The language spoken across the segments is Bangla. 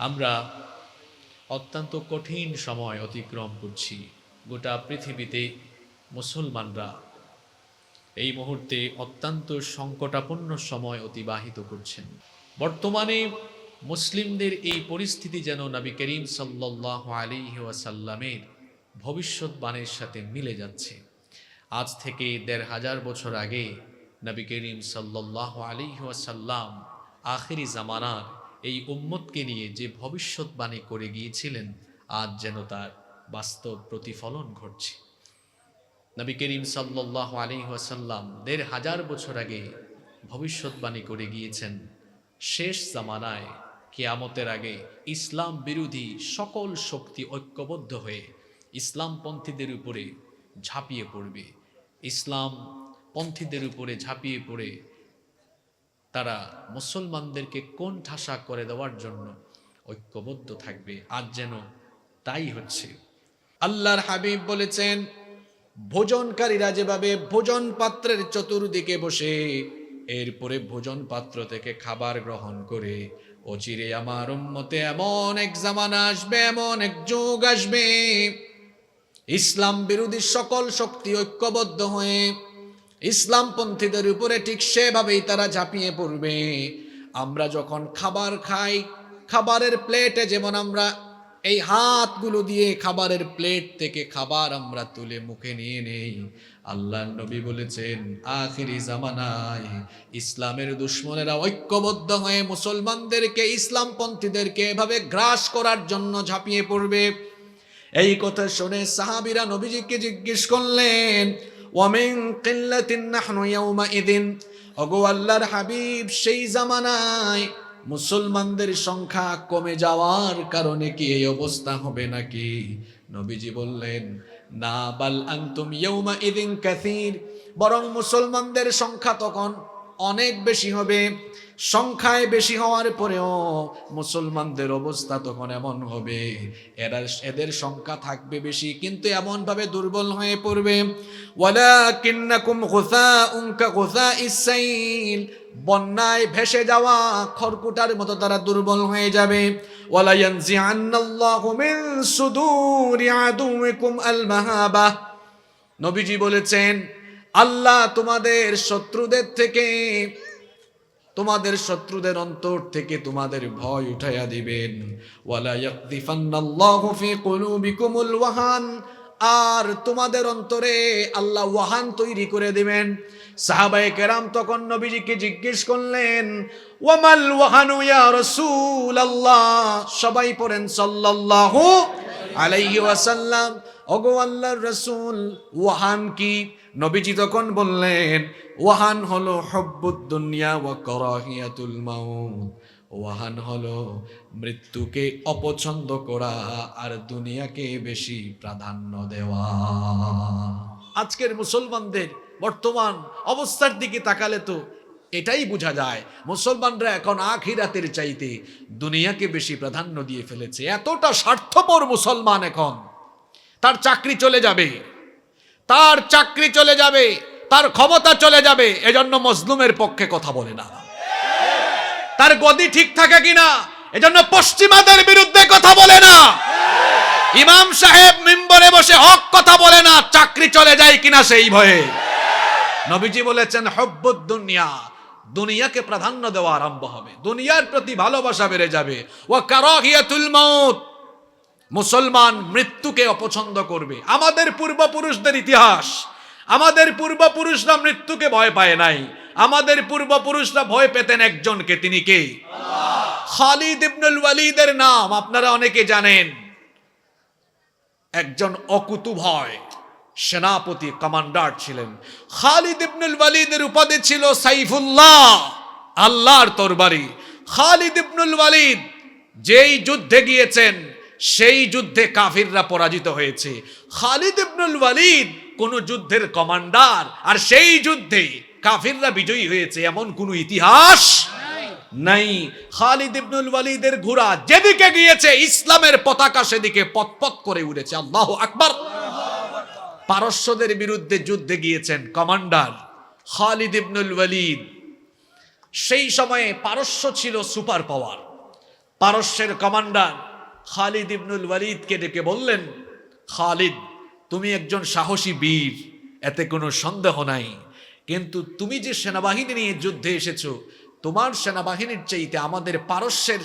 আমরা অত্যন্ত কঠিন সময় অতিক্রম করছি। গোটা পৃথিবীতে মুসলমানরা এই মুহূর্তে অত্যন্ত সংকটাপন্ন সময় অতিবাহিত করছেন। বর্তমানে মুসলিমদের এই পরিস্থিতি যেন নবী করিম সাল্লাহ আলী ওয়াসাল্লামের ভবিষ্যৎবাণীর সাথে মিলে যাচ্ছে। আজ থেকে দেড় হাজার বছর আগে নবী করিম সাল্লাহ আলী ওয়াসাল্লাম আখেরি জামানার এই উম্মতকে নিয়ে যে ভবিষ্যৎবাণী করে গিয়েছিলেন, আজ যেন তার বাস্তব প্রতিফলন ঘটছে। নবী করিম সাল্লাহ আলী ওয়াসাল্লাম দেড় হাজার বছর আগে ভবিষ্যৎবাণী করে গিয়েছেন, শেষ জামানায় কেয়ামতের আগে ইসলাম বিরোধী সকল শক্তি ঐক্যবদ্ধ হয়ে ইসলামপন্থীদের উপরে ঝাঁপিয়ে পড়বে। ইসলাম পন্থীদের উপরে ঝাঁপিয়ে পড়ে তারা মুসলমানদেরকে কোন ঠাসা করে দেওয়ার জন্য ঐক্যবদ্ধ থাকবে। আজ যেন তাই হচ্ছে। আল্লাহর হাবিব বলেছেন, ভোজনকারীরা যেভাবে ভোজন পাত্রের চতুর্দিকে বসে, এরপরে ভোজন পাত্র থেকে খাবার গ্রহণ করে, অচিরে আমার উম্মতে এমন এক জামানা আসবে, এমন এক যুগ আসবে। ইসলাম বিরোধী সকল শক্তি ঐক্যবদ্ধ হয়ে ইসলামপন্থীদের উপরে ঠিক সেভাবেই তারা ঝাঁপিয়ে পড়বে। আমরা যখন খাবার খাই, খাবারের প্লেটে যেমন আমরা এই হাতগুলো দিয়ে খাবারের প্লেট থেকে খাবার আমরা তুলে মুখে নিয়ে নেই। আল্লাহ নবী বলেছেন, আখিরি জামানায় ইসলামের দুশ্মনেরা ঐক্যবদ্ধ হয়ে মুসলমানদেরকে, ইসলামপন্থীদেরকে এভাবে গ্রাস করার জন্য ঝাঁপিয়ে পড়বে। এই কথা শুনে সাহাবিরা নবীজিকে জিজ্ঞেস করলেন ওয়ামিন কিল্লাতিন নাহনু ইয়াউমাইদিন ওগো আল্লাহর হাবিব, সেই জামানায় মুসলমানদের সংখ্যা কমে যাওয়ার কারণে কি এই অবস্থা হবে নাকি? নবীজি বললেন, না, বাল আন্তুম ইয়াউমা ইদিন কাসীর। বরং মুসলমানদের সংখ্যা তখন অনেক বেশি হবে, সংখ্যায় বেশি হওয়ার পরেও মুসলমানদের অবস্থা তখন এমন হবে। এরা, এদের সংখ্যা থাকবে বেশি, কিন্তু এমনভাবে দুর্বল হয়ে পড়বে। বন্যায় ভেসে যাওয়া খড়কুটার মতো তারা দুর্বল হয়ে যাবে। নবীজি বলেছেন আল্লাহ তোমাদের শত্রুদের থেকে, তোমাদের শত্রুদের অন্তর থেকে তোমাদের ভয় উঠাইয়া দিবেন। ওয়ালা ইয়াকদিফান্নাল্লাহু ফি কুলুবিকুমুল ওয়াহান, আর তোমাদের অন্তরে আল্লাহ ওয়াহান তৈরি করে দিবেন। সাহাবায়ে কেরাম তখন নবীজিকে জিজ্ঞেস করলেন, ওয়ামাল ওয়াহানু ইয়া রাসূলুল্লাহ? সবাই পড়েন সাল্লাল্লাহু আলাইহি ওয়াসাল্লাম। ওগো আল্লাহর রাসূল, ওয়াহান কি? নবীজি তখন বললেন, ওয়াহান হলো হব্বুদ দুনিয়া ওয়া করাহিয়াতুল মাউত। ওয়াহান হলো মৃত্যুকে অপছন্দ করা আর দুনিয়াকে বেশি প্রাধান্য দেওয়া। আজকের মুসলমানদের বর্তমান অবস্থার দিকে তাকালে তো এটাই বোঝা যায়, মুসলমানরা এখন আখিরাতের চাইতে দুনিয়াকে বেশি প্রাধান্য দিয়ে ফেলেছে। এতটা স্বার্থপর মুসলমান এখন। তার চাকরি চলে যাবে। তার চাকরি চলে যাবে, তার ক্ষমতা চলে যাবে, এজন্য মজলুমের পক্ষে কথা বলে না। তার গদি ঠিক থাকে কিনা, এজন্য পশ্চিমাদের বিরুদ্ধে কথা বলে না। ইমাম সাহেব মিম্বরে বসে হক কথা বলে না, চাকরি চলে যায় কিনা সেই ভয়ে। নবীজি বলেছেন, হব্বুদ দুনিয়া, দুনিয়াকে প্রাধান্য দেওয়া আরম্ভ হবে। দুনিয়ার প্রতি ভালোবাসা বেড়ে যাবে। ও কারাহিয়াতুল মাউত মুসলমান মৃত্যুকে অপছন্দ করবে। আমাদের পূর্বপুরুষদের ইতিহাস। আমাদের পূর্বপুরুষরা মৃত্যুকে ভয় পায় নাই। আমাদের পূর্বপুরুষরা ভয় পেতেন একজনকে তিনি কে? খালিদ ইবনুল ওয়ালিদের নাম আপনারা অনেকে জানেন। একজন অকুতু ভয় সেনাপতি কমান্ডার ছিলেন। খালিদ ইবনুল ওয়ালিদের উপাধি ছিল সাইফুল্লাহ আল্লাহর তরবারি। খালিদ ইবনুল ওয়ালিদ যেই যুদ্ধে গিয়েছেন সেই যুদ্ধে কাফিররা পরাজিত হয়েছে। খালিদ ইবনুল ওয়ালিদ কোন যুদ্ধের কমান্ডার, আর সেই যুদ্ধে কাফিররা বিজয়ী হয়েছে এমন কোন ইতিহাস নাই। খালিদ ইবনুল ওয়ালিদের ঘোড়া যেদিকে গিয়েছে, ইসলামের পতাকা সেদিকে পতপত করে উড়েছে। আল্লাহ আকবার। পারস্যদের বিরুদ্ধে যুদ্ধে গিয়েছেন কমান্ডার খালিদ ইবনুল ওয়ালিদ। সেই সময়ে পারস্য ছিল সুপার পাওয়ার। পারস্যের কমান্ডার খালিদ ইবনুল ওয়ালিদকে ডেকে বললেন, খালিদ, তুমি একজন সাহসী বীর, এতে কোনো সন্দেহ নাই। কিন্তু তুমি যে সেনাবাহিনী নিয়ে যুদ্ধে এসেছ, তোমার সেনাবাহিনীর চাইতে আমাদের পারস্যের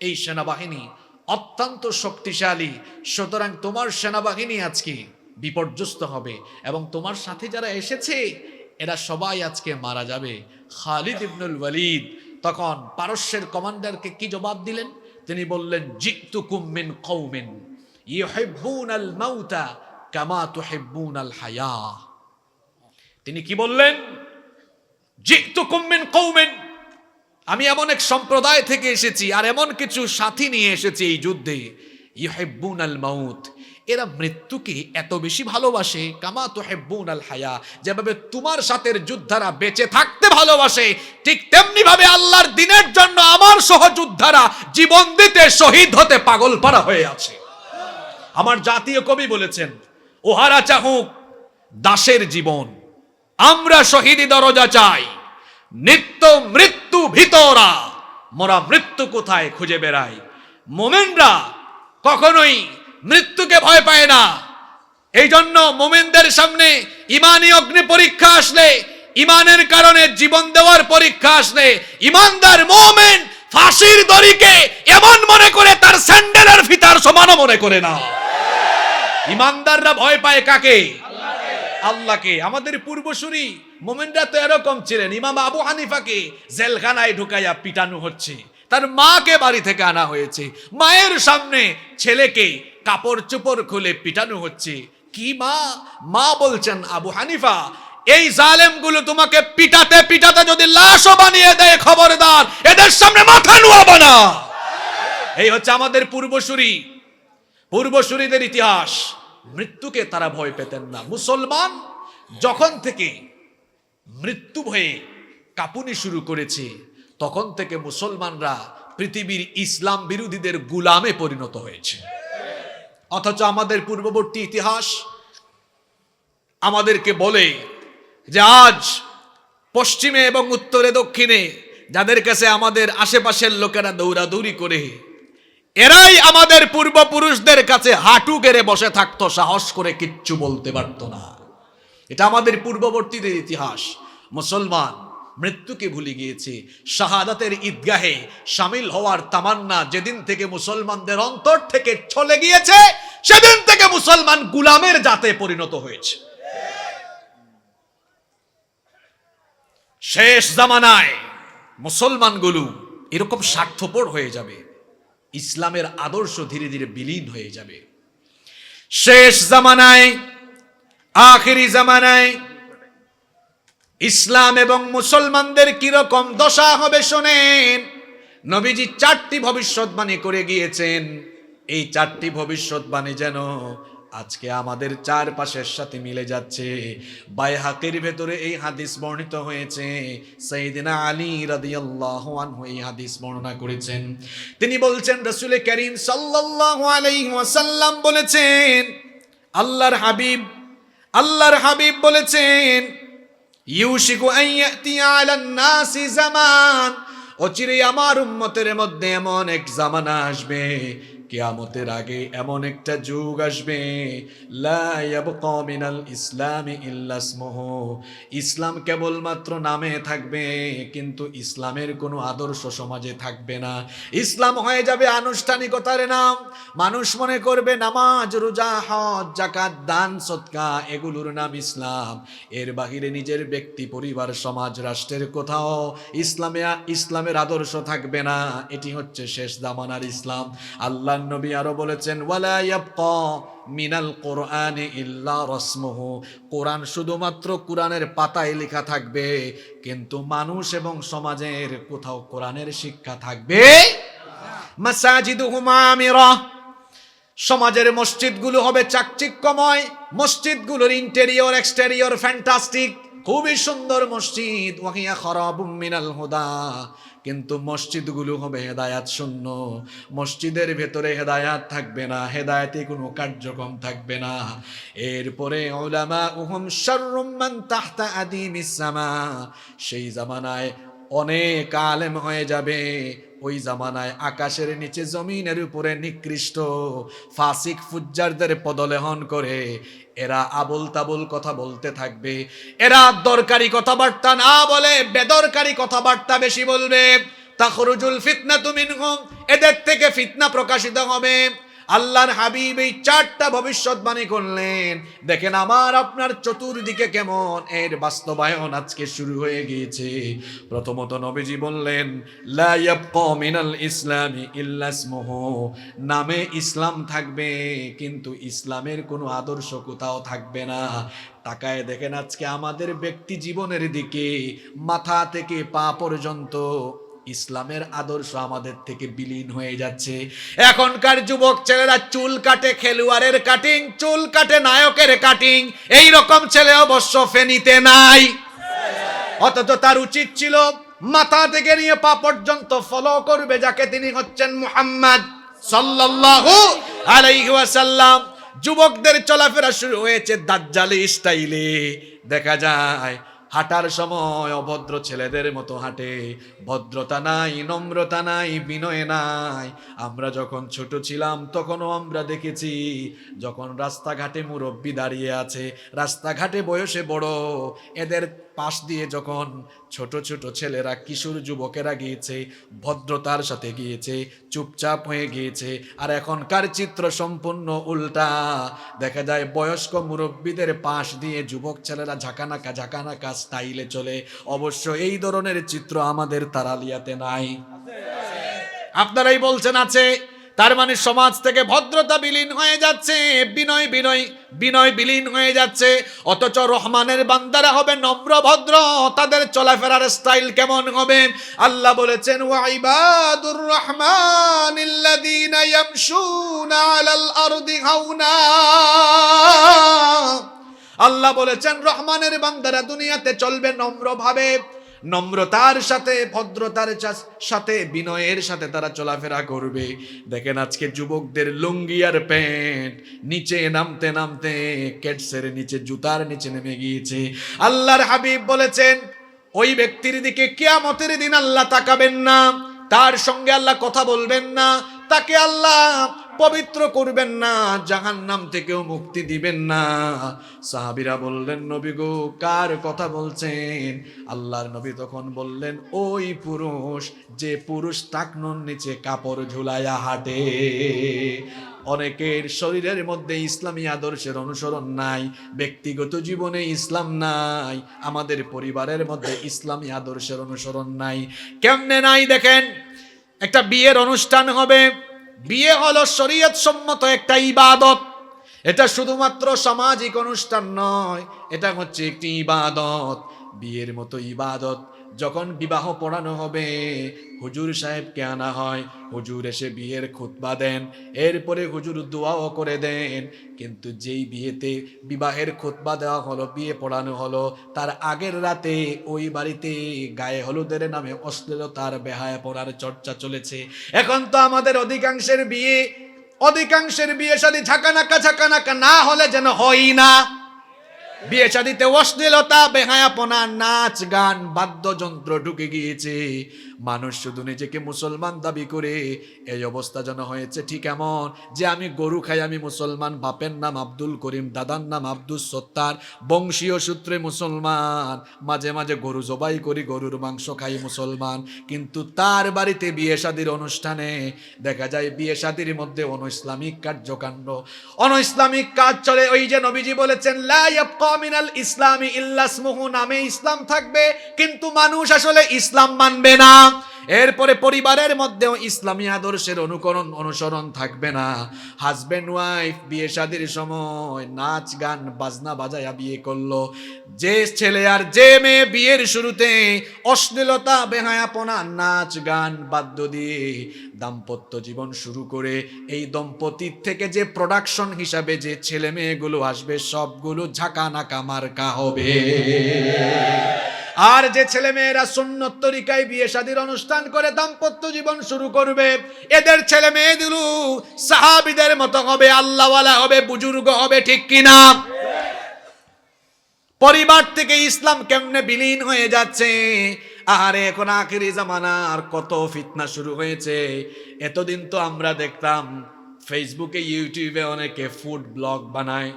এই সেনাবাহিনী অত্যন্ত শক্তিশালী। সুতরাং তোমার সেনাবাহিনী আজকে বিপর্যস্ত হবে এবং তোমার সাথে যারা এসেছে, এরা সবাই আজকে মারা যাবে। খালিদ ইবনুল ওয়ালিদ তখন পারস্যের কমান্ডারকে কি জবাব দিলেন? তিনি বললেন, জিতুকুম মিন কৌমিন ইউহিব্বুন আল মাউতা কামা তুহিব্বুন আল হায়া। তিনি কি বললেন, জিতুকুম মিন কৌমিন আমি এমন এক সম্প্রদায় থেকে এসেছি, আর এমন কিছু সাথী নিয়ে এসেছি এই যুদ্ধে ইহেব্বুন আল মাউত এরা মৃত্যুকে এত বেশি ভালোবাসে, কামা তো হেব্বুন আল হায়া। যেভাবে তোমার সাথের যোদ্ধারা বেঁচে থাকতে ভালোবাসে, ঠিক তেমনি ভাবে আল্লাহর দিনের জন্য আমার সহযোদ্ধারা জীবন দিতে শহীদ হতে পাগল পারা হয়ে আছে। আমার জাতীয় কবি বলেছেন, ওহারা চাহুক দাসের জীবন, আমরা শহীদি দরজা চাই। নিত্য মৃত্যু ভিতরা, মোরা মৃত্যু কোথায় খুঁজে বেড়াই মোমেনরা কখনোই মৃত্যুকে ভয় পায় না। এই জন্য মোমেনদের সামনে ইমানি অগ্নি পরীক্ষা আসলে, ইমানের কারণে জীবন দেওয়ার পরীক্ষা আসলে। ইমানদার মোমেন ফাঁসির দড়িকে এমন মনে করে তার স্যান্ডেলের ফিতার সমানও মনে করে না। ইমানদাররা ভয় পায় কাকে? আল্লাহকে। আমাদের পূর্বসূরি মোমেনরা তো এরকম ছিলেন। ইমাম আবু হানিফাকে জেলখানায় ঢুকাইয়া পিটানো হচ্ছে। তার মাকে বাড়ি থেকে আনা হয়েছে। মায়ের সামনে ছেলেকে কাপড় চোপড় খুলে পিটানো হচ্ছে। কি মা? মা বলছেন, আবু হানিফা, এই জালেমগুলো তোমাকে পিটাতে পিটাতে যদি লাশও বানিয়ে দেয় খবরদার, এদের সামনে মাথা নুয়াবো না। এই হচ্ছে আমাদের পূর্বসূরি। পূর্বসূরীদের ইতিহাস। মৃত্যুকে তারা ভয় পেতেন না। মুসলমান যখন থেকে মৃত্যু ভয়ে কাঁপুনি শুরু করেছে, তখন থেকে মুসলমানরা পৃথিবীর ইসলাম বিরোধীদের গুলামে পরিণত হয়েছে। অথচ আমাদের পূর্ববর্তী ইতিহাস আমাদেরকে বলে যে আজ পশ্চিমে এবং উত্তরে দক্ষিণে যাদের কাছে আমাদের আশেপাশের লোকেরা দৌড়াদৌড়ি করে, এরাই আমাদের পূর্বপুরুষদের কাছে হাঁটু গেড়ে বসে থাকতো, সাহস করে কিচ্ছু বলতে পারতো না। এটা আমাদের পূর্ববর্তীদের ইতিহাস। মুসলমান মৃত্যুকে ভুলে গিয়েছে। শাহাদাতের ঈদগাহে সামিল হওয়ার তামান্না যেদিন থেকে মুসলমানদের অন্তর থেকে চলে গিয়েছে, সেদিন থেকে মুসলমান গুলামের জাতে পরিণত হয়েছে। শেষ জামানায় মুসলমানগুলো এরকম স্বার্থপর হয়ে যাবে, ইসলামের আদর্শ ধীরে ধীরে বিলীন হয়ে যাবে। শেষ জামানায়, আখেরি জামানায় ইসলাম এবং মুসলমানদের কীরকম দশা হবে শোনেন। নবীজি চারটি ভবিষ্যৎবাণী করে গিয়েছেন। এই চারটি ভবিষ্যৎবাণী যেন আজকে আমাদের চারপাশের সাথে মিলে যাচ্ছে। বাইহাকের ভেতরে এই হাদিস বর্ণিত হয়েছে। সাইদিনা আলী রাদিয়াল্লাহু আনহু এই হাদিস বর্ণনা করেছেন। তিনি বলছেন, রাসূল করিম সাল্লাল্লাহু আলাইহি ওয়াসাল্লাম বলেছেন, আল্লাহর হাবিব আল্লাহর হাবিব বলেছেন ইউশিকু আন ইয়াতিয়া আলান নাসি জামান। অচিরে আমার উম্মতের মধ্যে এমন এক জামানা আসবে কিয়ামতের আগে এমন একটা যুগ আসবে। মিনাল ইসলামি ইল্লা ইসলাম কেবলমাত্র নামে থাকবে, কিন্তু ইসলামের কোনো আদর্শ সমাজে থাকবে না। ইসলাম হয়ে যাবে আনুষ্ঠানিকতার নাম। মানুষ মনে করবে নামাজ, রোজা, হজ জাকাত দান সৎকা এগুলোর নাম ইসলাম। এর বাহিরে নিজের ব্যক্তি, পরিবার, সমাজ, রাষ্ট্রের কোথাও ইসলামে, ইসলামের আদর্শ থাকবে না। এটি হচ্ছে শেষ দামানার ইসলাম। আল্লাহ নবী আরও বলেছেন, ওয়ালা মিনাল কোরআনে ইল্লা রসমুহু। কোরআন শুধুমাত্র কোরআনের পাতায় লেখা থাকবে, কিন্তু মানুষ এবং সমাজের কোথাও কোরআনের শিক্ষা থাকবে? মাসাজিদুহুম আমিরা। সমাজের মসজিদগুলো হবে চাকচিক্যময়, মসজিদগুলোর ইন্টেরিয়র, এক্সটেরিয়র, ফ্যান্টাস্টিক, খুবই সুন্দর মসজিদ। ওয়াহিয়া খরাবুম মিনাল হুদা। কিন্তু মসজিদগুলো হবে হেদায়াত শূন্য। মসজিদের ভেতরে হেদায়াত থাকবে না, হেদায়াতে কোনো কার্যক্রম থাকবে না। এরপরে ওলামা উহম শাররুম্মান তাহতা আদিম ইসামা সেই জামানায় অনেক আলেম হয়ে যাবে ওই জামানায় আকাশের নিচে জমিনের উপরে নিকৃষ্ট ফাসিক ফুজ্জারদের পদলেহন করে এরা আবল তাবল কথা বলতে থাকবে। এরা দরকারি কথাবার্তা না বলে বেদরকারি কথাবার্তা বেশি বলবে। তা খরুজুল ফিতনা তুমিন এদের থেকে ফিতনা প্রকাশিত হবে। আল্লাহর হাবিব এই চারটা ভবিষ্যৎবাণী করলেন। দেখেন আমার আপনার চতুর্দিকে কেমন? এর বাস্তবায়ন আজকে শুরু হয়ে গিয়েছে। প্রথমত নবীজি বললেন মিনাল ইসলামি ইল্লা নামে ইসলাম থাকবে, কিন্তু ইসলামের কোনো আদর্শ কোথাও থাকবে না। তাকায় দেখেন আজকে আমাদের ব্যক্তি জীবনের দিকে মাথা থেকে পা পর্যন্ত ইসলামের আদর্শ আমাদের থেকে বিলীন হয়ে যাচ্ছে। এখনকার যুবক ছেলেরা চুল কাটে খেলোয়াড়ের কাটিং চুল কাটে নায়কের কাটিং এই রকম ছেলে অবশ্য ফেনিতে নাই। অথচ তার উচিত ছিল মাথা থেকে নিয়ে পা পর্যন্ত ফলো করবে যাকে তিনি হচ্ছেন মুহাম্মদ সাল্লাল্লাহু আলাইহি ওয়াসাল্লাম। যুবকদের চলাফেরা শুরু হয়েছে দাজ্জালি স্টাইলে। দেখা যায় হাঁটার সময় অভদ্র ছেলেদের মতো হাঁটে। ভদ্রতা নাই, নম্রতা নাই, বিনয় নাই। আমরা যখন ছোট ছিলাম, তখনও আমরা দেখেছি, যখন রাস্তাঘাটে মুরব্বী দাঁড়িয়ে আছে, রাস্তাঘাটে বয়সে বড়, এদের পাশ দিয়ে যখন ছোট ছোট ছেলেরা কিশোর যুবকেরা গিয়েছে, ভদ্রতার সাথে গিয়েছে, চুপচাপ হয়ে গিয়েছে, আর এখনকার চিত্র সম্পূর্ণ উল্টা। দেখা যায় বয়স্ক মুরব্বীদের পাশ দিয়ে যুবক ছেলেরা ঝাঁকানাকা ঝাঁকানাকা স্টাইলে চলে। অবশ্য এই ধরনের চিত্র আমাদের তারালিয়াতে নাই। আপনারাই বলছেন আছে? তার মানে সমাজ থেকে ভদ্রতা বিলীন হয়ে যাচ্ছে, বিনয় বিনয় বিনয় বিলীন হয়ে যাচ্ছে। অথচ রহমানের বান্দারা হবে নম্র ভদ্র, তাদের চলাফেরার স্টাইল কেমন হবে? আল্লাহ বলেছেন ওয়াইবাদুর রহমান আল্লাহ বলেছেন, রহমানের বান্দারা দুনিয়াতে চলবে নম্রভাবে। নম্রতার সাথে, ভদ্রতার সাথে, বিনয়ের সাথে তারা চলাফেরা করবে। দেখেন আজকে যুবকদের লুঙ্গি আর প্যান্ট, নিচে নামতে নামতে কেটসের নিচে, জুতার নিচে নেমে গিয়েছে। আল্লাহর হাবিব বলেছেন, ওই ব্যক্তির দিকে কেয়ামতের দিন আল্লাহ তাকাবেন না, তার সঙ্গে আল্লাহ কথা বলবেন না, তাকে আল্লাহ পবিত্র করবেন না জাহান নাম থেকেও মুক্তি দিবেন না। সাহাবিরা বললেন, নবী গো, কার কথা বলছেন? আল্লাহর নবী তখন বললেন, ওই পুরুষ, যে পুরুষ টাকনুর নিচে কাপড় ঝুলাইয়া হাঁটে। অনেকের শরীরের মধ্যে ইসলামী আদর্শের অনুসরণ নাই, ব্যক্তিগত জীবনে ইসলাম নাই, আমাদের পরিবারের মধ্যে ইসলামী আদর্শের অনুসরণ নাই। কেমনে নাই দেখেন? একটা বিয়ের অনুষ্ঠান হবে বিয়ে হলো শরীয়ত সম্মত একটা ইবাদত। এটা শুধুমাত্র সামাজিক অনুষ্ঠান নয়, এটা হচ্ছে একটি ইবাদত। বিয়ের মতো ইবাদত। যখন বিবাহ পড়ানো হবে, হুজুর সাহেবকে আনা হয়। হুজুর এসে বিয়ের খুতবা দেন, এরপরে হুজুর দোয়াও করে দেন। কিন্তু যেই বিয়েতে বিবাহের খুতবা দেওয়া হলো, বিয়ে পড়ানো হলো, তার আগের রাতে ওই বাড়িতে গায়ে হলুদের নামে অশ্লীলতার বেহায়া পড়ার চর্চা চলেছে। এখন তো আমাদের অধিকাংশের বিয়ে অধিকাংশের বিয়ে শাদী ঝাঁকানাকা ঝাঁকানাকা না হলে যেন হই না। বিয়ে শাদিতে অশ্লীলতা বেহায়াপনা নাচ গান বাদ্যযন্ত্র ঢুকে গিয়েছে। মানুষ শুধু নিজেকে মুসলমান দাবি করে, এই অবস্থা যেন হয়েছে ঠিক এমন যে আমি গরু খাই, আমি মুসলমান, বাপের নাম আব্দুল করিম, দাদার নাম আব্দুল সত্তার, বংশীয় সূত্রে মুসলমান। মাঝে মাঝে গরু জবাই করি, গরুর মাংস খাই মুসলমান। কিন্তু তার বাড়িতে বিয়ে শাদির অনুষ্ঠানে দেখা যায় বিয়ে শাদির মধ্যে অন ইসলামিক কার্যকাণ্ড। অন ইসলামিক কাজ চলে, ওই যে নবীজি বলেছেন, লা ইয়াবকা মিনাল ইসলামি ইল্লা নামে ইসলাম থাকবে, কিন্তু মানুষ আসলে ইসলাম মানবে না। এরপরে পরিবারের মধ্যেও ইসলামী আদর্শের অনুকরণ, অনুসরণ থাকবে না। হাজবেন্ড ওয়াইফ বিয়ে শাদির সময় নাচ, গান, বাজনা, বাজায়া বিয়ে করল। যে ছেলে আর যে মেয়ে বিয়ের শুরুতে অশ্লীলতা, বেহায়াপনা, নাচ, গান বাদ্য দিয়ে দাম্পত্য জীবন শুরু করে, এই দম্পতির থেকে যে প্রোডাকশন হিসাবে যে ছেলে মেয়েগুলো আসবে, সবগুলো ঝাঁকা নাকা মার্কা হবে। আর যে ছেলে মেয়েরা সুন্নত তরিকায় বিয়ে শাদীর অনুষ্ঠান করে দাম্পত্য জীবন শুরু করবে, এদের ছেলে মেয়েগুলো সাহাবিদের মতো হবে, আল্লাহওয়ালা হবে, বুজুর্গ হবে, ঠিক কিনা পরিবার থেকে ইসলাম কেমনে বিলীন হয়ে যাচ্ছে? আহারে, এখন আখেরি জামানা আর কত ফিতনা শুরু হয়েছে। এতদিন তো আমরা দেখতাম ফেসবুকে ইউটিউবে অনেকে ফুড ব্লগ বানায়।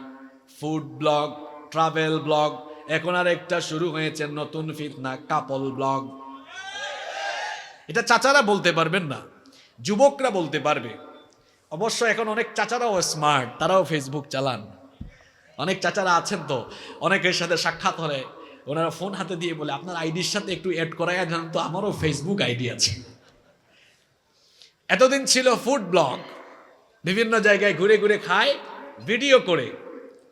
ফুড ব্লগ ট্রাভেল ব্লগ এখন আর একটা শুরু হয়েছে নতুন ফিতনা কাপল ব্লগ এটা চাচারা বলতে পারবেন না, যুবকরা বলতে পারবে। অবশ্য এখন অনেক চাচারাও স্মার্ট তারাও ফেসবুক চালান। অনেক চাচারা আছেন তো, অনেকের সাথে সাক্ষাৎ হলে ওনারা ফোন হাতে দিয়ে বলে, আপনার আইডির সাথে একটু অ্যাড করাই জানেন তো, আমারও ফেসবুক আইডি আছে। এতদিন ছিল ফুড ব্লগ বিভিন্ন জায়গায় ঘুরে ঘুরে খায় ভিডিও করে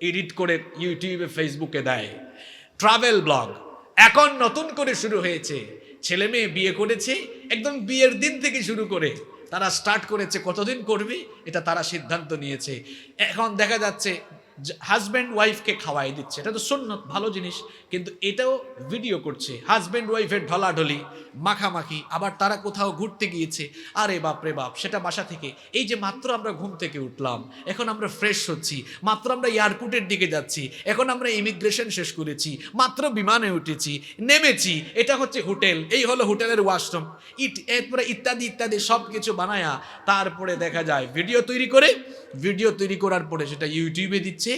এডিট করে ইউটিউবে ফেসবুকে দেয়। ট্রাভেল ব্লগ এখন নতুন করে শুরু হয়েছে। ছেলে মেয়ে বিয়ে করেছে, একদম বিয়ের দিন থেকে শুরু করে। তারা স্টার্ট করেছে, কতদিন করবে, এটা তারা সিদ্ধান্ত নিয়েছে। এখন দেখা যাচ্ছে হাজব্যান্ড ওয়াইফকে খাওয়াই দিচ্ছে। এটা তো সুন্নত, ভালো জিনিস। কিন্তু এটাও ভিডিও করছে। হাজব্যান্ড ওয়াইফের ঢলাঢলি, মাখামাখি, আবার তারা কোথাও ঘুরতে গিয়েছে। আরে বাপ রে বাপ, সেটা বাসা থেকে। এই যে মাত্র আমরা ঘুম থেকে উঠলাম, এখন আমরা ফ্রেশ হচ্ছি, মাত্র আমরা এয়ারপোর্টের দিকে যাচ্ছি, এখন আমরা ইমিগ্রেশন শেষ করেছি, মাত্র বিমানে উঠেছি, নেমেছি, এটা হচ্ছে হোটেল, এই হলো হোটেলের ওয়াশরুম ইট, এরপরে ইত্যাদি ইত্যাদি সব কিছু বানায়া, তারপরে দেখা যায় ভিডিও তৈরি করে ভিডিও তৈরি করার পরে সেটা ইউটিউবে দিচ্ছে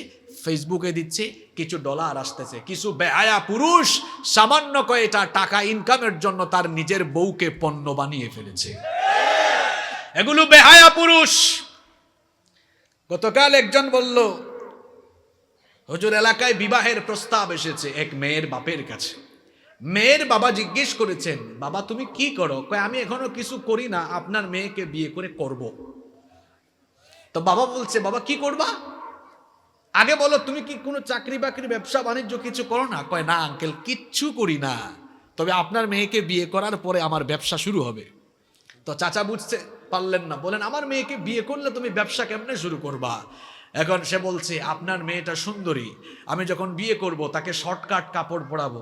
ফেসবুকে দিচ্ছে, কিছু ডলার আসতেছে। কিছু বেহায়া পুরুষ সামান্য কয়েকটা টাকা ইনকামের জন্য তার নিজের বউকে পণ্য বানিয়ে ফেলেছে। এগুলো বেহায়া পুরুষ। গতকাল একজন বলল, হুজুর, এলাকায় বিবাহের প্রস্তাব এসেছে এক মেয়ের বাপের কাছে। মেয়ের বাবা জিজ্ঞেস করেছেন, বাবা, তুমি কি করো? কয়, আমি এখনও কিছু করি না, আপনার মেয়েকে বিয়ে করে করব। তো বাবা বলছে, বাবা, কি করবা? আগে বলো, তুমি কি কোনো চাকরি বাকরি ব্যবসা বাণিজ্য কিছু করো না? কয়, না আঙ্কেল, কিচ্ছু করি না। তবে আপনার মেয়েকে বিয়ে করার পরে আমার ব্যবসা শুরু হবে। তো চাচা বুঝতে পারলেন না, বলেন, আমার মেয়েকে বিয়ে করলে তুমি ব্যবসা কেমনে শুরু করবা? এখন সে বলছে, আপনার মেয়েটা সুন্দরী, আমি যখন বিয়ে করব, তাকে শর্টকাট কাপড় পরাবো,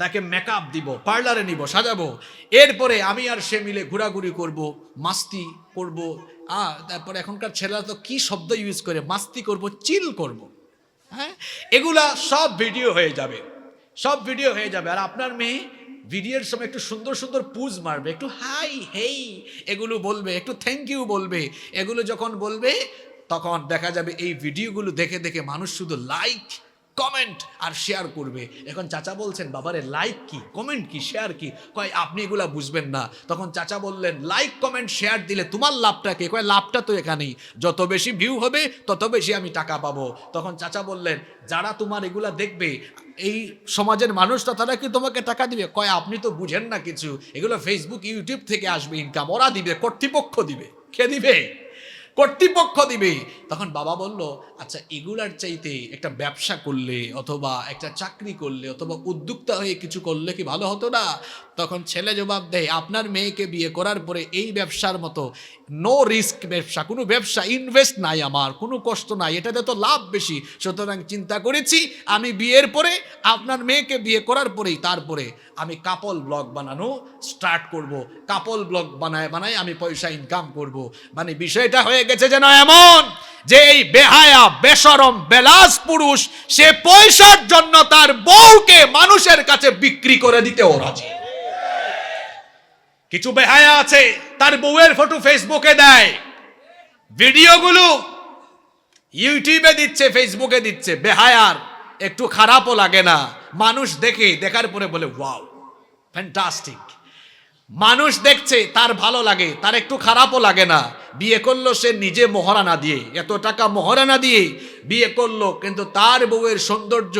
তাকে মেকআপ দিব পার্লারে নিব, সাজাবো। এরপরে আমি আর সে মিলে ঘোরাঘুরি করব, মাস্তি করব আ, তারপর এখনকার ছেলেরা তো কি শব্দ ইউজ করে? মাস্তি করব, চিল করব। হ্যাঁ? এগুলা সব ভিডিও হয়ে যাবে। সব ভিডিও হয়ে যাবে। আর আপনার মেয়ে ভিডিওর সময় একটু সুন্দর সুন্দর পুজ মারবে, একটু হাই হেই এগুলো বলবে, একটু থ্যাংক ইউ বলবে। এগুলো যখন বলবে, তখন দেখা যাবে এই ভিডিওগুলো দেখে দেখে মানুষ শুধু লাইক কমেন্ট আর শেয়ার করবে। এখন চাচা বলছেন, বাবারে লাইক কি? কমেন্ট কি? শেয়ার কি? কয়, আপনি এগুলা বুঝবেন না। তখন চাচা বললেন লাইক কমেন্ট শেয়ার দিলে তোমার লাভটা কে? কয়, লাভটা তো এখানেই। যত বেশি ভিউ হবে, তত বেশি আমি টাকা পাবো। তখন চাচা বললেন, যারা তোমার এগুলা দেখবে, এই সমাজের মানুষটা তারা কি তোমাকে টাকা দিবে? কয়, আপনি তো বুঝেন না কিছু। এগুলো ফেসবুক ইউটিউব থেকে আসবে ইনকাম ওরা দিবে, কর্তৃপক্ষ দিবে। কে দিবে? কর্তৃপক্ষ দিবে। তখন বাবা বলল আচ্ছা এগুলার চাইতে একটা ব্যবসা করলে অথবা একটা চাকরি করলে অথবা উদ্যোক্তা হয়ে কিছু করলে কি ভালো হতো না? তখন ছেলে জবাব দেয়, আপনার মেয়েকে বিয়ে করার পরে এই ব্যবসার মতো নো রিস্ক ব্যবসা, কোনো ব্যবসা ইনভেস্ট নাই আমার, কোনো কষ্ট নাই, এটাতে তো লাভ বেশি। সুতরাং চিন্তা করেছি, আমি বিয়ের পরে আপনার মেয়েকে বিয়ে করার পরেই তারপরে আমি কাপল ব্লগ বানানো স্টার্ট করব। কাপল ব্লগ বানায় বানায় আমি পয়সা ইনকাম করব। মানে বিষয়টা হয়ে গেছে যেন এমন যে এই বেহায়া, বেসরম বেলাস পুরুষ, সে পয়সার জন্য তার বউকে মানুষের কাছে বিক্রি করে দিতেও রাজি। কিছু বেহায়া আছে, তার বউয়ের ফটো ফেসবুকে দেয়। ভিডিওগুলো ইউটিউবে দিচ্ছে, ফেসবুকে দিচ্ছে। বেহায়ার একটু খারাপও লাগে না। মানুষ দেখে, দেখার পরে বলে, ওয়াও, ফ্যান্টাস্টিক। মানুষ দেখছে, তার ভালো লাগে, তার একটু খারাপও লাগে না। বিয়ে করল সে নিজে মহারানা দিয়ে, এত টাকা মহারানা দিয়ে বিয়ে করল, কিন্তু তার বউয়ের সৌন্দর্য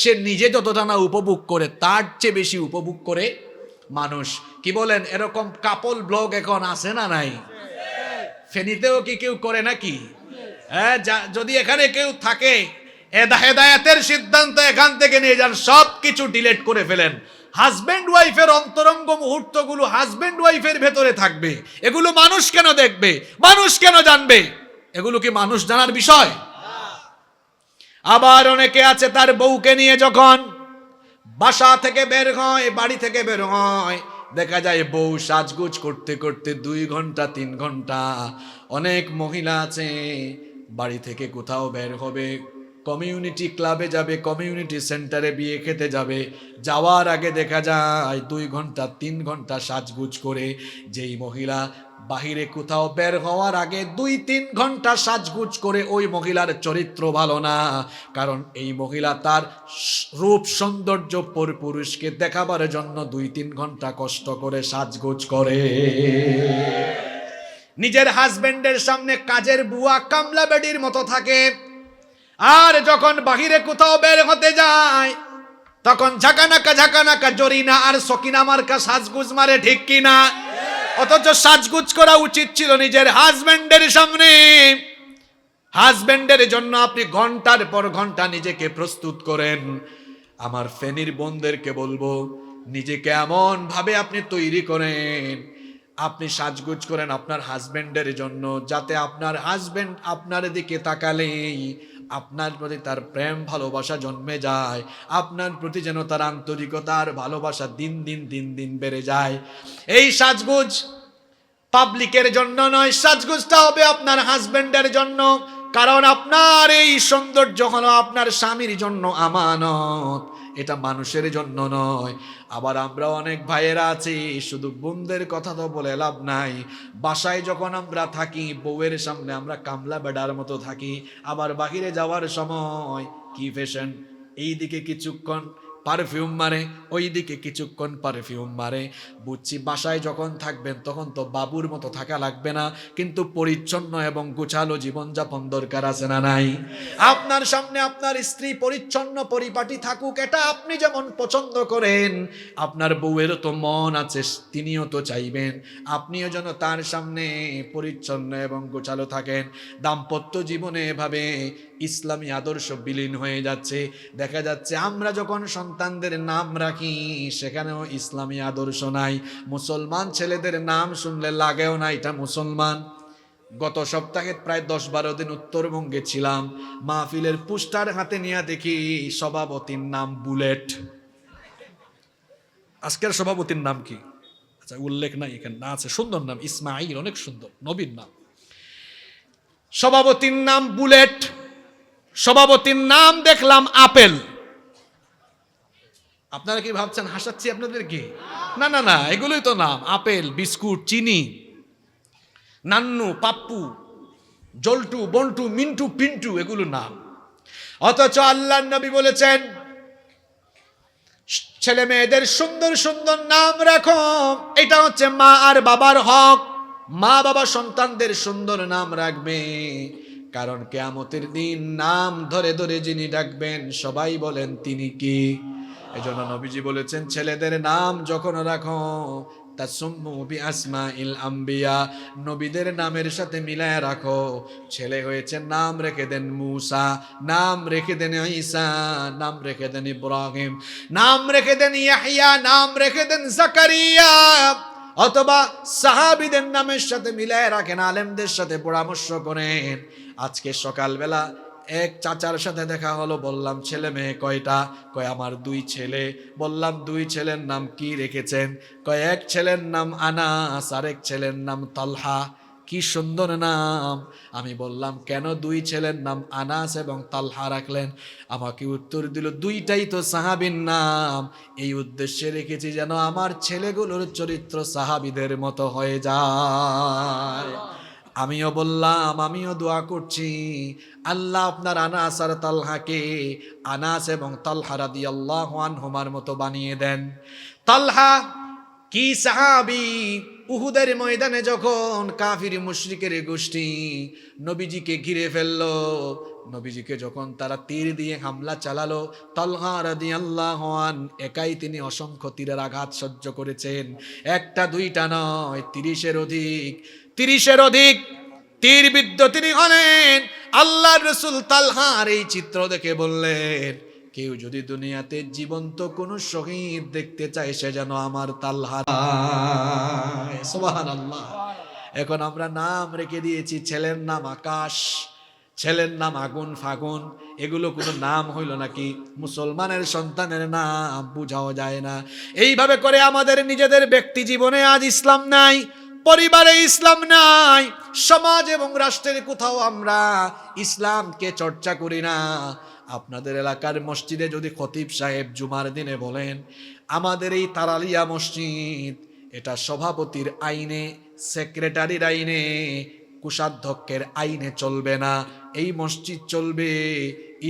সে নিজে যতটা না উপভোগ করে, তার চেয়ে বেশি উপভোগ করে মানুষ। কি বলেন, এরকম কাপল ব্লগ এখন আছে না নাই? ফেনীতেও কি কেউ করে নাকি? হ্যাঁ যদি এখানে কেউ থাকে হেদায়েতের সিদ্ধান্ত এখান থেকে নিয়ে যান সব কিছু ডিলেট করে ফেলেন। হাজব্যান্ড ওয়াইফের অন্তরঙ্গ মুহূর্তগুলো হাজব্যান্ড ওয়াইফের ভেতরে থাকবে। এগুলো মানুষ কেন দেখবে? মানুষ কেন জানবে? এগুলো কি মানুষ জানার বিষয়? আবার অনেকে আছে তার বউকে নিয়ে যখন বাসা থেকে বের হয়, বাড়ি থেকে বের হয়, দেখা যায় বউ সাজগুজ করতে করতে দুই ঘণ্টা, তিন ঘণ্টা অনেক মহিলা আছে, বাড়ি থেকে কোথাও বের হবে। কমিউনিটি ক্লাবে যাবে কমিউনিটি সেন্টারে বিয়ে খেতে যাবে। যাওয়ার আগে দেখা যায়, দুই ঘণ্টা, তিন ঘণ্টা সাজগুজ করে যেই মহিলা বাহিরে কোথাও বের হওয়ার আগে দুই, তিন ঘণ্টা সাজগুজ করে ওই মহিলার চরিত্র ভালো না। কারণ এই মহিলা তার রূপ সৌন্দর্য পর পুরুষকে দেখাবার জন্য দুই, তিন ঘণ্টা কষ্ট করে সাজগুজ করে। নিজের হাজবেন্ডের সামনে কাজের বুয়া কামলা বেডির মতো থাকে। আর যখন বাহিরে কোথাও বের হতে যায়, তখন ঝাঁকানাকা ঝাঁকানাকা জরিনা আর সকিনা মার্কা সাজগুজ মারে, ঠিক কিনা? অথচ সাজগুজ করা উচিত ছিল নিজের হাজবেন্ডের সামনে। হাজবেন্ডের জন্য আপনি ঘণ্টার পর ঘণ্টা নিজেকে প্রস্তুত করেন। আমার ফেনির বোনদেরকে বলব, নিজেকে এমন ভাবে আপনি তৈরি করেন, আপনি সাজগুজ করেন আপনার হাজবেন্ডের জন্য, যাতে আপনার হাজবেন্ড আপনার দিকে তাকালেই আপনার প্রতি তার প্রেম, ভালোবাসা জন্মে যায়। আপনার প্রতি যেন তার আন্তরিকতার ভালোবাসা দিন দিন দিন দিন বেড়ে যায়। এই সাজগুজ পাবলিকের জন্য নয়, সাজগুজটা হবে আপনার হাজবেন্ডের জন্য। কারণ আপনার এই সৌন্দর্য হলো আপনার স্বামীর জন্য আমানত। এটা মানুষের জন্য নয়। আবার আমরা অনেক ভাইয়েরা আছি, শুধু বোনদের কথা তো বলে লাভ নাই। বাসায় যখন আমরা থাকি, বউয়ের সামনে আমরা কামলা বেডার মতো থাকি। আবার বাহিরে যাওয়ার সময়, কি ফ্যাশন এইদিকে কিছুক্ষণ পারফিউম মারে, ওইদিকে কিছুক্ষণ পারফিউম মারে। বুঝছি বাসায় যখন থাকবেন, তখন তো বাবুর মতো থাকা লাগবে না, কিন্তু পরিচ্ছন্ন এবং গুছালো জীবনযাপন দরকার আছে না নাই? আপনার সামনে আপনার স্ত্রী পরিচ্ছন্ন পরিপাটি থাকুক, এটা আপনি যেমন পছন্দ করেন, আপনার বউয়েরও তো মন আছে, তিনিও তো চাইবেন। আপনিও যেন তার সামনে পরিচ্ছন্ন এবং গোছালো থাকেন। দাম্পত্য জীবনে এভাবে ইসলামী আদর্শ বিলীন হয়ে যাচ্ছে। দেখা যাচ্ছে আমরা যখন সন্তানদের নাম রাখি, সেখানেও ইসলামী আদর্শ নাই। মুসলমান ছেলেদের নাম শুনলে লাগেও না, এটা মুসলমান। গত সপ্তাহে প্রায় দশ বারো দিন উত্তরবঙ্গে ছিলাম। মাহফিলের পুস্টার হাতে নিয়ে দেখি সভাপতির নাম বুলেট। আজকের সভাপতির নাম কি? আচ্ছা উল্লেখ নাই এখানে। না, আছে সুন্দর নাম ইসমাইল অনেক সুন্দর, নবীর নাম। সভাপতির নাম বুলেট। সভাপতির নাম দেখলাম আপেল। আপনারা কি ভাবছেন হাসাচ্ছি আপনাদেরকে? না না না, এগুলোই তো নাম। আপেল, বিস্কুট, চিনি, নান্নু, পাপ্পু, জল্টু, বন্টু, মিন্টু, পিন্টু, এগুলো নাম। অথচ আল্লাহ নবী বলেছেন, ছেলে মেয়েদের সুন্দর সুন্দর নাম রাখো। এটা হচ্ছে মা আর বাবার হক। মা বাবা সন্তানদের সুন্দর নাম রাখবে। কারণ কেয়ামতের দিন নাম ধরে ধরে যিনি ডাকবেন, সবাই বলেন তিনি কি? এই জন্য নবীজি বলেছেন, ছেলেদের নাম যখন রাখো নবীদের নামের সাথে মিলায় রাখো। ছেলে হয়েছে নাম রেখে দেন মুসা, নাম রেখে দেন ঈসা, নাম রেখে দেন ইব্রাহিম, নাম রেখে দেন ইয়াহিয়া, নাম রেখে দেন জাকারিয়া। অথবা সাহাবিদের নামের সাথে মিলায় রাখেন, আলেমদের সাথে পরামর্শ করেন। আজকে সকালবেলা এক চাচার সাথে দেখা হলো, বললাম, ছেলে মেয়ে কয়টা? কয়, আমার দুই ছেলে। বললাম, দুই ছেলের নাম কি রেখেছেন? কয়, এক ছেলের নাম আনাস, আরেক ছেলের নাম তলহা। কি সুন্দর নাম। আমি বললাম, কেন দুই ছেলের নাম আনাস এবং তালহা রাখলেন? আমাকে উত্তর দিল, দুইটাই তো সাহাবির নাম। এই উদ্দেশ্যে রেখেছি যেন আমার ছেলেগুলোর চরিত্র সাহাবিদের মতো হয়ে যায়। আমিও বললাম, আমিও দোয়া করছি। আল্লাহ আপনার আনাস আর তালহাকে আনাস এবং তালহা রাদি আল্লাহ হোমার মতো বানিয়ে দেন। তালহা, কি সাহাবি উহুদের ময়দানে যখন কাফির মুশরিকের গোষ্ঠী নবীজিকে ঘিরে ফেলল, নবীজিকে যখন তারা তীর দিয়ে হামলা চালালো, তলহা রাদি আল্লাহ একাই তিনি অসংখ্য তীরের আঘাত সহ্য করেছেন। একটা, দুইটা নয়, তিরিশের অধিক। তিরিশের অধিক তীর বিদ্ধ তিনি হলেন। আল্লাহ রসুল তালহার এই চিত্র দেখে বললেন, কেউ যদি দুনিয়াতে জীবন্ত কোনো শহীদ দেখতে চায়, সে যেন আমার তালহার আল্লাহ এখন আমরা নাম রেখে দিয়েছি, ছেলের নাম আকাশ, ছেলের নাম আগুন, ফাগুন, এগুলো কোনো নাম হইল নাকি? মুসলমানের সন্তানের নাম বুঝাও যায় না। এইভাবে করে আমাদের নিজেদের ব্যক্তি জীবনে আজ ইসলাম নাই। পরিবারে ইসলাম নাই, সমাজ এবং রাষ্ট্রের কোথাও আমরা ইসলামকে চর্চা করি না। আপনাদের এলাকার মসজিদে যদি খতিব সাহেব জুমার দিনে বলেন, আমাদের এই তারালিয়া মসজিদ, এটা সভাপতির আইনে, সেক্রেটারির আইনে, কোষাধ্যক্ষের আইনে চলবে না। এই মসজিদ চলবে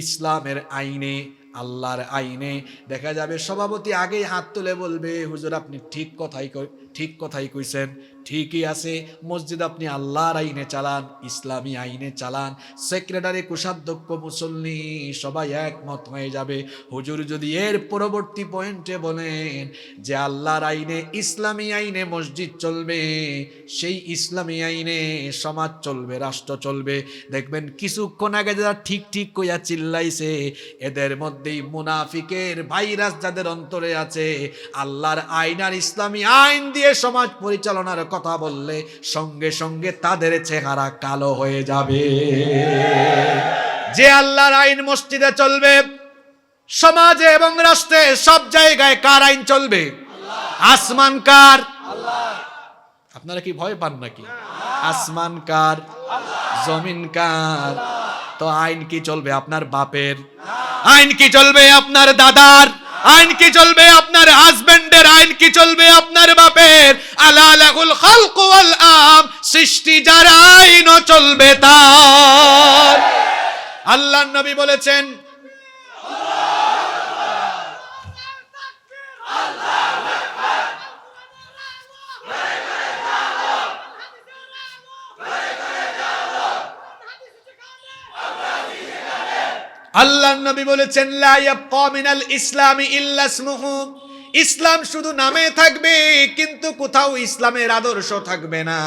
ইসলামের আইনে, আল্লাহর আইনে। দেখা যাবে সভাপতি আগেই হাত তুলে বলবে, হুজুর, আপনি ঠিক কথাই ঠিক কথাই কইছেন। ঠিকই আছে, মসজিদ আপনি আল্লাহর আইনে চালান, ইসলামী আইনে চালান, সেক্রেটারি, কোষাধ্যক্ষ, মুসল্লি সবাই একমত হয়ে যাবে। হুজুর যদি এর পরবর্তী পয়েন্টে বলেন যে আল্লাহর আইনে, ইসলামী আইনে মসজিদ চলবে, সেই ইসলামী আইনে সমাজ চলবে, রাষ্ট্র চলবে। দেখবেন কিছুক্ষণ আগে যারা ঠিক ঠিক কইয়া চিল্লাইছে, এদের মধ্যেই মুনাফিকের ভাইরাস যাদের অন্তরে আছে, আল্লাহর আইন আর ইসলামী আইন দিয়ে সমাজ পরিচালনার কথা বললে সঙ্গে সঙ্গে তাদের চেহারা কালো হয়ে যাবে। যে আল্লাহর আইন মসজিদে চলবে সমাজে এবং রাষ্ট্রে সব জায়গায় কার আইন চলবে? আসমান কার? আপনারা কি ভয় পান নাকি? আসমান কার? জমিন কার? তো আইন কি চলবে আপনার বাপের? আইন কি চলবে আপনার দাদার? আইন কি চলবে আপনার হাজবেন্ডের? আইন কি চলবে আপনার বাপের আলা লাহুল আম, সৃষ্টি যার আইনও চলবে তার। আল্লাহ নবী বলেছেন, আল্লাহ নবী বলেছেন, লা ইয়াবকা মিনাল ইসলামি ইল্লা ইসমুহু। ইসলাম শুধু নামে থাকবে কিন্তু কোথাও ইসলামের আদর্শ থাকবে না।